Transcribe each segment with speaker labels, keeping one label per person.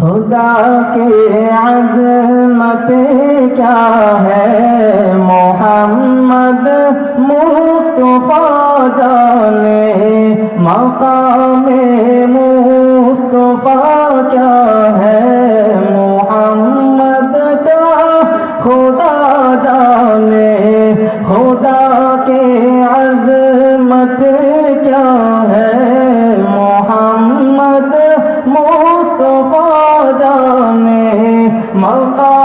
Speaker 1: خدا کی عظمت کیا ہے؟ محمد مصطفیٰ جانے مقام مصطفیٰ کیا ہے؟ محمد کا خدا جانے خدا کی عظمت کیا ہے؟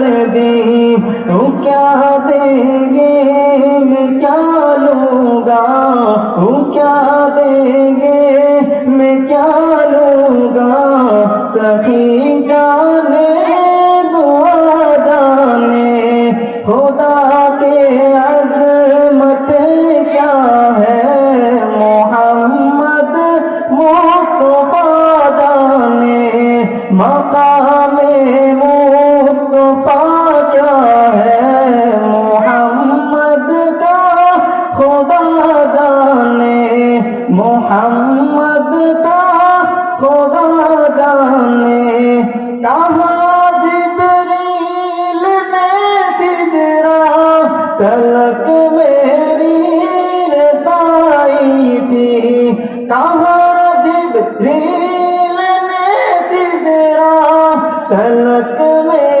Speaker 1: کر دی وہ کیا دیں گے؟ میں کیا لوں گا؟ وہ کیا دیں گے؟ میں کیا لوں گا؟ سخی جا জানে, মোহাম্মদ কা খোদা জানে, কাহা জিবরিল মে দিদরা তলক মেরি রসাই থি কাহা জিবরিল মে দিদরা তলক মেরি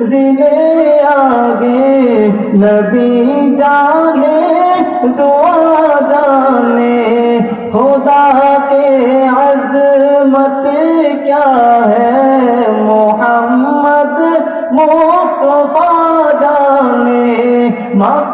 Speaker 1: ضلع آگے، نبی جانے، دعا جانے، خدا کے عظمت کیا ہے؟ محمد مصطفیٰ جانے، مقام